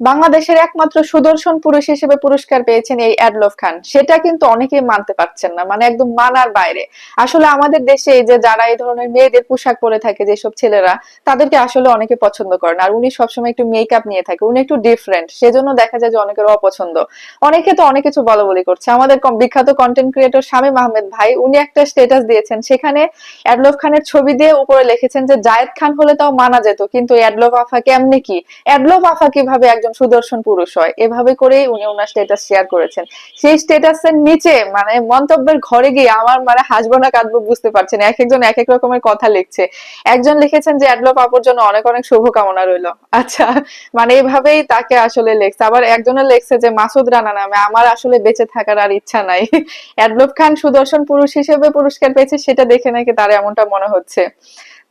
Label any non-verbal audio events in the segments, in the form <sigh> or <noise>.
বাংলাদেশের একমাত্র সুদর্শন পুরুষ হিসেবে পুরস্কার পেয়েছেন এই অ্যাডলফ খান। সেটা কিন্তু অনেকেই মানতে পারছেন না মানে একদম মানার বাইরে। আসলে আমাদের দেশে যে যারা এই ধরনের মেয়েদের পোশাক পরে থাকে, যেসব ছেলেরা, তাদেরকে আসলে অনেকে পছন্দ করেন আর উনি সবসময় একটু মেকআপ নিয়ে থাকে, উনি একটু ডিফারেন্ট সেজন্য দেখা যায় যে অনেকের অপছন্দ। অনেকে তো অনেক কিছু বলা বলি করছে। আমাদের বিখ্যাত কন্টেন্ট ক্রিয়েটর শামীম আহমেদ ভাই, উনি একটা স্টেটাস দিয়েছেন। সেখানে অ্যাডলফ খানের ছবি দিয়ে উপরে লিখেছেন যে, জায়েদ খান হলে তাও মানা যেত, কিন্তু অ্যাডলফ আফা কেমনে কি? অ্যাডলফ আফা কীভাবে একজন সুদর্শন পুরুষ হয়। এভাবে করেই উনি ওনার স্ট্যাটাস শেয়ার করেছেন। সেই স্ট্যাটাসের নিচে মানে মন্তব্যের ঘরে গিয়ে আমার মানে হাসবো না কাঁদবো বুঝতে পারছেন। এক একজন এক এক রকমের কথা লিখছে। একজন লিখেছেন যে অ্যাডলফ আপুর জন্য অনেক অনেক শুভকামনা রইল। আচ্ছা মানে এভাবেই তাকে আসলে লেখছে। আবার একজনে লেখছে যে, মাসুদ রানা নামে, আমার আসলে বেঁচে থাকার আর ইচ্ছা নাই। অ্যাডলফ খান সুদর্শন পুরুষ হিসেবে পুরস্কার পেয়েছে, সেটা দেখে নাকি তার এমনটা মনে হচ্ছে।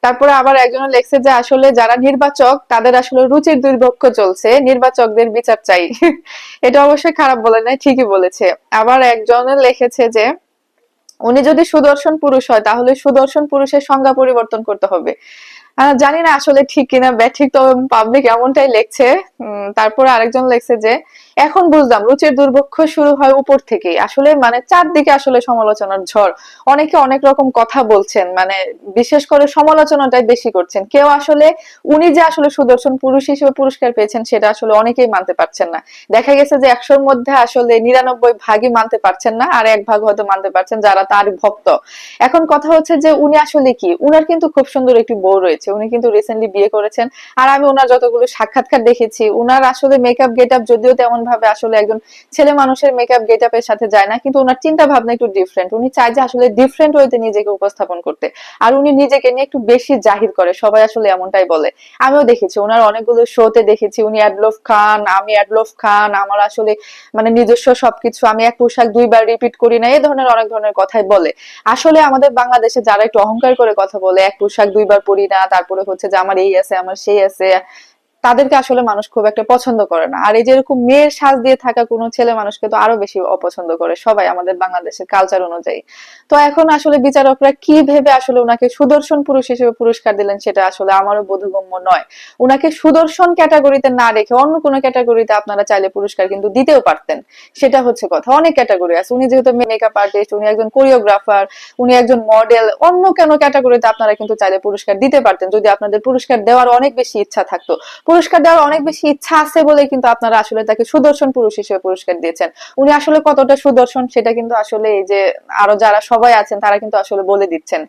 তারপরে আবার একজন লেখছে যে আসলে যারা নির্বাচক, তাদের আসলে রুচির দুর্ভক্ষ চলছে, নির্বাচকদের বিচার চাই। <laughs> এটা অবশ্যই খারাপ বলে নাই, ঠিকই বলেছে। আবার একজন লিখেছে যে, উনি যদি সুদর্শন পুরুষ হয়, তাহলে সুদর্শন পুরুষের সংজ্ঞা পরিবর্তন করতে হবে। জানি না আসলে ঠিক কিনা ব্যাঠিক তো পাবলিক এমনটাই লেখছে। তারপরে আরেকজন লেখছে যে, এখন বুঝলাম, রুচির দুর্ভক্ষ শুরু হয় উপর থেকে আসলে মানে চারদিকে আসলে সমালোচনার ঝড়। অনেকে অনেক রকম কথা বলছেন মানে বিশেষ করে সমালোচনাটাই বেশি করছেন। কেউ আসলে, উনি যে আসলে সুদর্শন পুরুষ হিসেবে পুরস্কার পেয়েছেন, সেটা আসলে অনেকেই মানতে পারছেন না। দেখা গেছে যে একশোর মধ্যে আসলে নিরানব্বই ভাগই মানতে পারছেন না, আর এক ভাগ হয়তো মানতে পারছেন যারা তার ভক্ত। এখন কথা হচ্ছে যে, উনি আসলে কি? উনার কিন্তু খুব সুন্দর একটি বউ রয়েছে। উনি কিন্তু রিসেন্টলি বিয়ে করেছেন। আর আমি ওনার যতগুলো সাক্ষাৎকার দেখেছি, উনার আসলে মেকআপ গেট আপ যদিও তেমন ভাবে আসলে একজন ছেলে মানুষের মেকআপ গেট আপের সাথে যায় না, কিন্তু ওনার চিন্তা ভাবনা একটু ডিফারেন্ট উনি চায় যে আসলে ডিফারেন্ট ওয়েতে নিজেকে উপস্থাপন করতে। আর উনি নিজেকে নিয়ে একটু বেশি জাহির করে, সবাই আসলে এমনটাই বলে। আমিও দেখেছি ওনার অনেকগুলো শোতে দেখেছি, উনি অ্যাডলফ খান আমি অ্যাডলফ খান আমার আসলে মানে নিজস্ব সবকিছু, আমি এক পোশাক দুইবার রিপিট করি না, এই ধরনের অনেক ধরনের কথাই বলে। আসলে আমাদের বাংলাদেশে যারা একটু অহংকার করে কথা বলে, এক পোশাক দুইবার পরি না তারপরে হচ্ছে যে আমার এই আছে আমার সেই আছে। তাদেরকে আসলে মানুষ খুব একটা পছন্দ করে না। আর এই যে এরকম মেয়ের সাজ দিয়ে থাকা কোনো ছেলে মানুষকে তো আরও বেশি অপছন্দ করে সবাই আমাদের বাংলাদেশের কালচার অনুযায়ী। তো এখন আসলে বিচারকরা কি ভেবে আসলে ওনাকে সুদর্শন পুরুষ হিসেবে পুরস্কার দিলেন সেটা আসলে আমারও বোধগম্য নয়। ওনাকে সুদর্শন ক্যাটাগরিতে না রেখে অন্য কোনো ক্যাটাগরিতে আপনারা চাইলে পুরস্কার কিন্তু দিতেও পারতেন। সেটা হচ্ছে কথা। অনেক ক্যাটাগরি আছে। উনি যেহেতু মেকআপ আর্টিস্ট উনি একজন কোরিওগ্রাফার উনি একজন মডেল অন্য কেন ক্যাটাগরিতে আপনারা কিন্তু চাইলে পুরস্কার দিতে পারতেন। যদি আপনাদের পুরস্কার দেওয়ার অনেক বেশি ইচ্ছা থাকতো। পুরস্কার দেওয়ার অনেক বেশি ইচ্ছা আছে বলে কিন্তু আপনারা আসলে তাকে সুদর্শন পুরুষ হিসেবে পুরস্কার দিয়েছেন। উনি আসলে কতটা সুদর্শন সেটা কিন্তু আসলে এই যে আরও যারা সবাই আছেন তারা কিন্তু আসলে বলে দিচ্ছেন।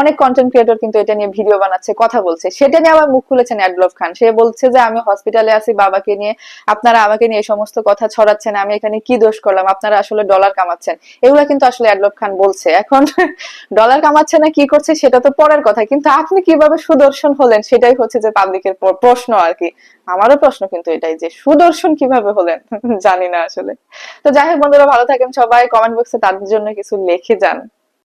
অনেক কন্টেন্ট ক্রিয়েটর কিন্তু এটা নিয়ে ভিডিও বানাচ্ছে, কথা বলছে। সেটা নিয়ে আবার মুখ খুলেছেন অ্যাডলফ খান সে বলছে যে, আমি হসপিটালে আছি, বাবাকে নিয়ে, আপনারা আমাকে নিয়ে এই সমস্ত কথা ছড়াচ্ছেন, আমি এখানে কি দোষ করলাম? আপনারা আসলে ডলার কামাচ্ছেন। এগুলা কিন্তু আসলে অ্যাডলফ খান বলছে। এখন <laughs> ডলার কামাচ্ছে না, কি করছে সেটা তো পরের কথা। কিন্তু আপনি কীভাবে সুদর্শন হলেন সেটাই হচ্ছে যে পাবলিকের প্রশ্ন আর কি। আমারও প্রশ্ন কিন্তু এটাই যে সুদর্শন কীভাবে হলেন? জানি না আসলে। তো যাই হোক বন্ধুরা, ভালো থাকেন সবাই। কমেন্ট বক্সে তাদের জন্য কিছু লিখে যান।